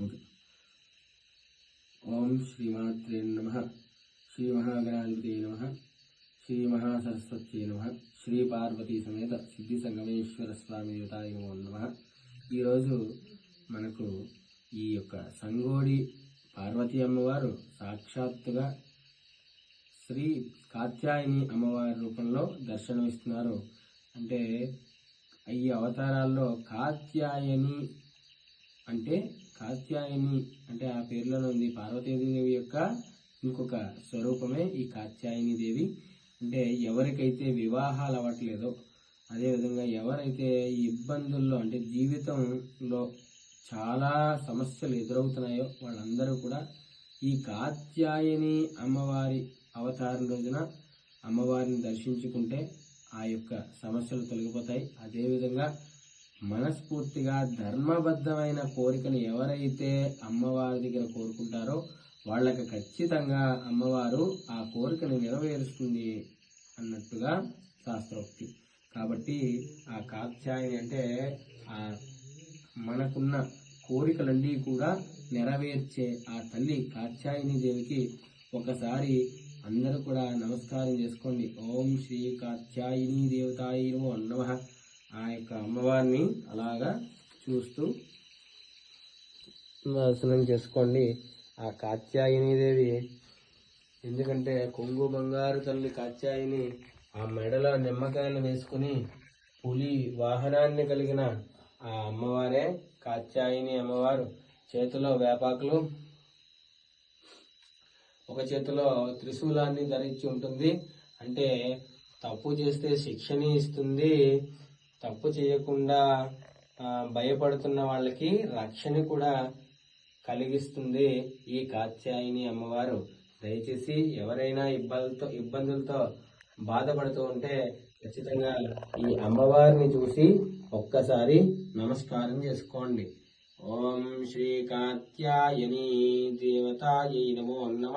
Okay. ఓం శ్రీమాత్రే నమ. శ్రీ మహాగణాధిపతి నమ. శ్రీ మహాసరస్వతి నమ. శ్రీ పార్వతీ సమేత సిద్ధి సంగమేశ్వర స్వామి దేవతాయ నమో నమ. ఈరోజు మనకు ఈ యొక్క సంగోడి పార్వతీ అమ్మవారు సాక్షాత్తుగా శ్రీ కాత్యాయని అమ్మవారి రూపంలో దర్శనమిస్తున్నారు. అంటే ఈ అవతారాల్లో కాత్యాయని అంటే కాత్యాయని అంటే ఆ పేర్లోనే ఉంది. పార్వతీదేవి యొక్క ఇంకొక స్వరూపమే ఈ కాత్యాయని దేవి. అంటే ఎవరికైతే వివాహాలు అవ్వట్లేదో అదేవిధంగా ఎవరైతే ఈ ఇబ్బందుల్లో అంటే జీవితంలో చాలా సమస్యలు ఎదురవుతున్నాయో వాళ్ళందరూ కూడా ఈ కాత్యాయని అమ్మవారి అవతారం రోజున అమ్మవారిని దర్శించుకుంటే ఆ యొక్క సమస్యలు తొలగిపోతాయి. అదేవిధంగా మనస్ఫూర్తిగా ధర్మబద్ధమైన కోరికను ఎవరైతే అమ్మవారి దగ్గర కోరుకుంటారో వాళ్ళకి ఖచ్చితంగా అమ్మవారు ఆ కోరికను నెరవేరుస్తుంది అన్నట్టుగా శాస్త్రోక్తి. కాబట్టి ఆ కాత్యాయని అంటే ఆ మనకున్న కోరికలన్నీ కూడా నెరవేర్చే ఆ తల్లి కాత్యాయని దేవికి ఒకసారి అందరూ కూడా నమస్కారం చేసుకోండి. ఓం శ్రీ కాత్యాయని దేవతాయి అన్నవహ ఆ యొక్క అమ్మవారిని అలాగా చూస్తూ దర్శనం చేసుకోండి. ఆ కాత్యాయని దేవి ఎందుకంటే కొంగు బంగారు తల్లి కాత్యాయని ఆ మెడలో నిమ్మకాయలు వేసుకుని పులి వాహనాన్ని కలిగిన ఆ అమ్మవారే కాత్యాయిని అమ్మవారు. చేతిలో వేపాకులు ఒక చేతిలో త్రిశూలాన్ని ధరించి ఉంటుంది. అంటే తప్పు చేస్తే శిక్షని ఇస్తుంది. తప్పు చేయకుండా భయపడుతున్న వాళ్ళకి రక్షణ కూడా కలిగిస్తుంది ఈ కాత్యాయని అమ్మవారు. దయచేసి ఎవరైనా ఇబ్బందులతో ఇబ్బందులతో బాధపడుతూ ఉంటే ఖచ్చితంగా ఈ అమ్మవారిని చూసి ఒక్కసారి నమస్కారం చేసుకోండి. ఓం శ్రీ కాత్యాయని దేవతాయై నమో నమ.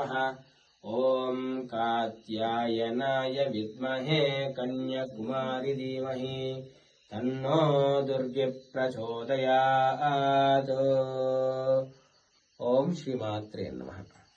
ఓం కాత్యాయనాయ విద్మహే కన్యాకుమారి ధీమహి. तन्नो दुर्गिप्रचोदयात्। ॐ श्रीमात्रे नमः।